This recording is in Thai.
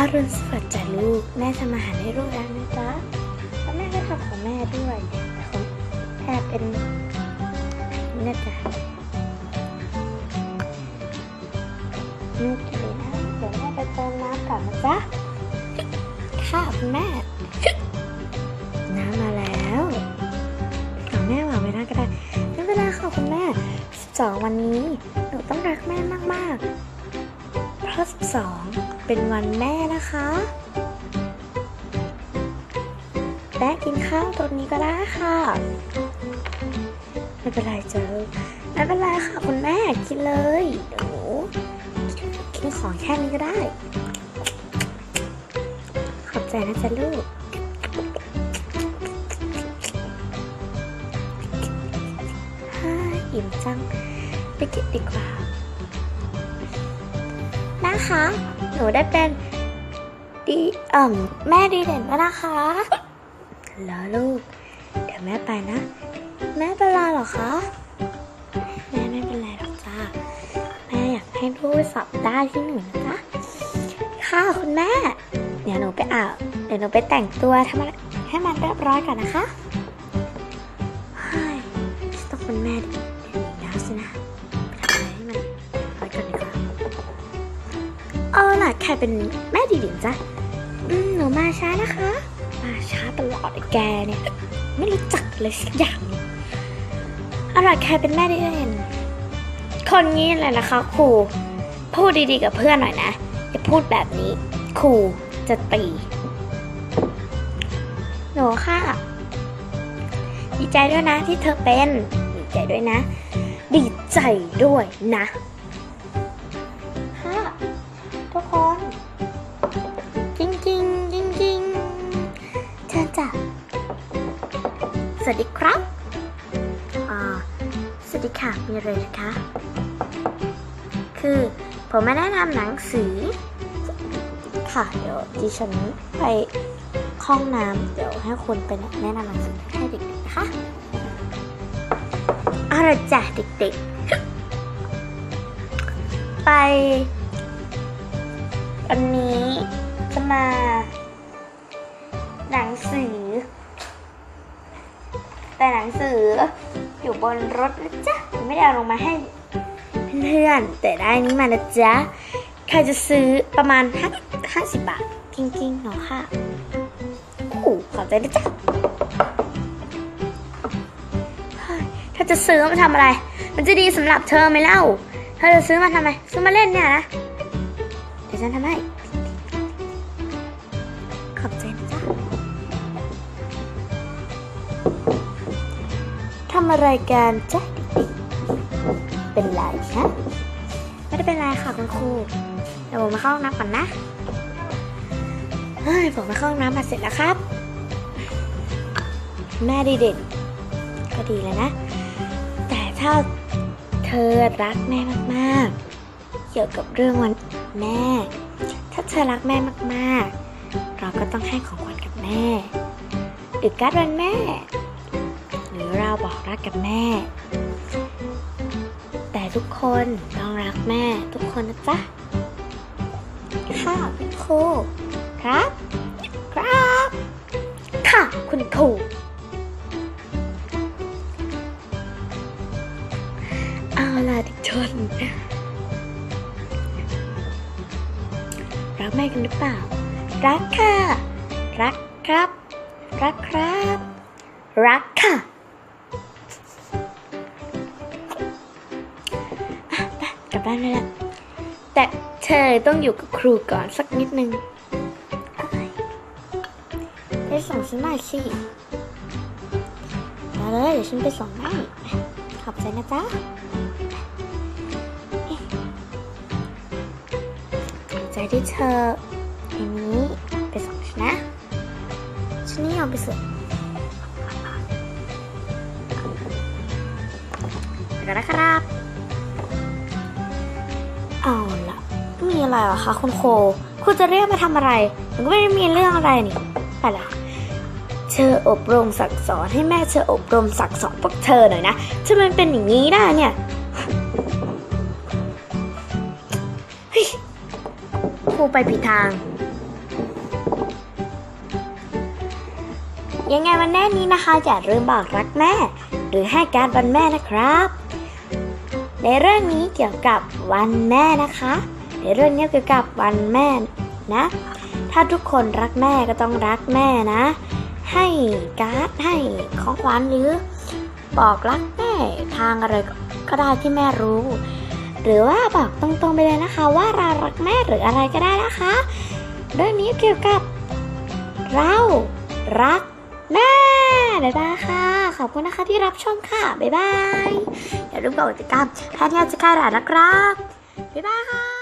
อรุณสวัสดิ์จ้ะลูก แม่ทำอาหารให้ลูกแล้วนะจ๊ะแล้วแม่ก็ทำของแม่ด้วยแต่ของแม่เป็นนี่นะจ๊ะลูกเลยนะเดี๋ยวแม่ไปเติมน้ำก่อนนะจ๊ะค่ะคุณแม่ น้ำมาแล้วของแม่วางไว้นะก็ได้ไม่เป็นไรค่ะคุณแม่12วันนี้ หนูต้องรักแม่มากๆเพราะ12 เป็นวันแม่นะคะแม่กินข้าวตรงนี้ก็ได้ค่ะ ไม่เป็นไรเจอไม่เป็นไรค่ะคุณแม่กินเลยเดี๋ยวกินของแค่นี้ก็ได้ ขอบใจนะจ๊ะลูกฮ่าอิ่มจังไปกินดีกว่านะคะ หนูได้เป็นดีเอ่มแม่ดีเด่นแล้วนะคะแล้วลูก เดี๋ยวแม่ไปนะ แม่เป็นไรหรอคะ แม่ไม่เป็นไรหรอกจ้าแม่อยากให้ลูกสอบได้ที่หนึ่งนะค่ะคุณแม่ เดี๋ยวหนูไปอาบเดี๋ยวหนูไปแต่งตัวทำให้มันเรียบร้อยก่อนนะคะเฮ้ยต้องเป็นแม่ดี ใครเป็นแม่ดีเด่นจ๊ะอืมหนูมาช้านะคะ มาช้าตลอดไอ้แกเนี่ย ไม่รู้จักเลยสักอย่างหนึ่อาล่ะใครเป็นแม่ดีเด่นคนนี้เลยนะคะครูพูดดีๆกับเพื่อนหน่อยนะอย่าพูดแบบนี้ครูจะตีหนูค่ะดีใจด้วยนะที่เธอเป็น ดีใจด้วยนะ ดีใจด้วยนะ วัสดีค่ะมีอะไรนะคะ คือผมมาแนะนำหนังสือ ค่ะ เดี๋ยวดิฉันไปห้องน้ำเดี๋ยวให้คนไปแนะนำหนังสือให้เด็กๆนะคะเอาละจ้ะเด็กๆ ไป วันนี้จะมา หนังสือ แต่หนังสือ อยู่บนรถนะจ๊ะ ไม่ได้เอาลงมาให้เพื่อนๆแต่ได้นี้มานะจ๊ะ ใครจะซื้อประมาณห้าห้าสิบบาทกิ้งกิ้งๆเนาะค่ะโอ้ขอบใจนะจ๊ะ ถ้าจะซื้อมาทำอะไร มันจะดีสำหรับเธอไหมเล่าถ้าจะซื้อมาทำไม ซื้อมาเล่นเนี่ยนะ เดี๋ยวฉันทำให้ ขอบใจนะจ๊ะ ทำอะไรกันจ๊ะเด็กๆเป็นไรฮะไม่ได้เป็นไรค่ะคุณครูเดี๋ยวผมมาเข้าห้องน้ำก่อนนะเฮ้ยผมมาเข้าห้องน้ำมาเสร็จแล้วครับ แม่ดีเด่นก็ดีแล้วนะ แต่ถ้าเธอรักแม่มากๆ เกี่ยวกับเรื่องวันแม่ ถ้าเธอรักแม่มากๆ เราก็ต้องให้ของขวัญกับแม่หรือการ์ดวันแม่ เราบอกรักกับแม่ แต่ทุกคนต้องรักแม่ทุกคนนะจ๊ะค่ะคุณครูครับ ครับ ค่ะคุณครูเอาล่ะทุกคนรักแม่กันหรือเปล่า รักค่ะ รักครับ รักครับ รักค่ะ บ้านได้แล้วแต่เธอต้องอยู่กับครูก่อนสักนิดนึงไปส่งฉันหน่อยสิมาเลยเดี๋ยวฉันไปส่งให้ขอบใจนะจ๊ะใจที่เธออันนี้ไปส่งฉันนะ ฉันนี่ยอมไปส่งไปกันนะครับ อะไรหรอคะคุณโค คุณจะเรียกมาทำอะไรมันก็ไม่ได้มีเรื่องอะไรนี่ไปละเธออบรมสั่งสอนให้แม่เธออบรมสั่งสอนพวกเธอหน่อยนะทำไมเป็นอย่างนี้ได้เนี่ยครูไปผิดทาง ยังไงวันแม่นี้นะคะอย่าลืมบอกรักแม่ หรือให้การวันแม่นะครับ ในเรื่องนี้เกี่ยวกับวันแม่นะคะ ในเรื่องนี้เกี่ยวกับวันแม่นะ ถ้าทุกคนรักแม่ก็ต้องรักแม่นะ ให้การ์ดให้ของขวัญหรือ บอกรักแม่ทางอะไรก็ได้ที่แม่รู้ หรือว่าบอกตรงๆไปเลยนะคะว่าเรารักแม่หรืออะไรก็ได้นะคะ เรื่องนี้เกี่ยวกับ เรารักแม่บ๊ายบายค่ะ ขอบคุณนะคะที่รับชมค่ะ บ๊ายบาย อย่าลืมกดติดตามแพทย์ยาจิการะนะครับ บ๊ายบายค่ะ